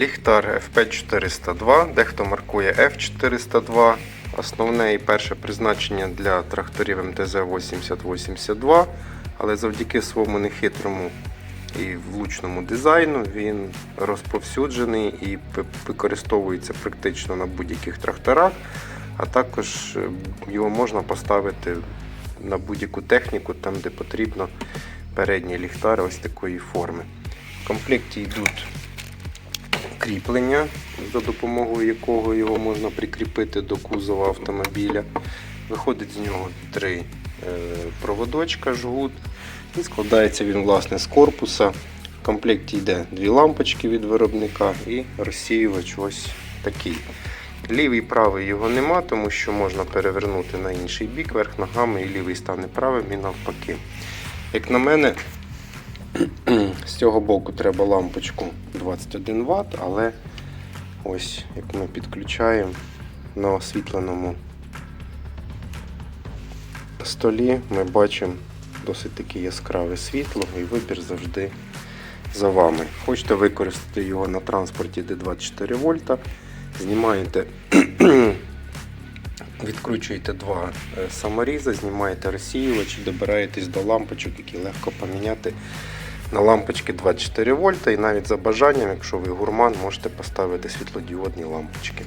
ліхтар FP402, дехто маркує F402. Основне і перше призначення для тракторів МТЗ 8082, але завдяки своєму нехитрому і влучному дизайну він розповсюджений і використовується практично на будь-яких тракторах, а також е, його можна поставити на будь-яку техніку, там де потрібно передній ліхтар ось такої форми. В комплекті йдуть кріплення, за допомогою якого його можна прикріпити до кузова автомобіля. Виходить з нього три е, проводочка, жгут. І складається він власне з корпуса. В комплекті йде дві лампочки від виробника і розсіювач ось такий. Лівий правий його нема, тому що можна перевернути на інший бік верх ногами і лівий стане правим і навпаки. Як на мене, з цього боку треба лампочку 21 Вт, але ось як ми підключаємо на освітленому столі, ми бачимо досить таке яскраве світло і вибір завжди за вами. Хочете використати його на транспорті, де 24 вольта, знімаєте, відкручуєте два е, саморізи, знімаєте розсіювач і добираєтесь до лампочок, які легко поміняти на лампочки 24 вольта і навіть за бажанням, якщо ви гурман, можете поставити світлодіодні лампочки.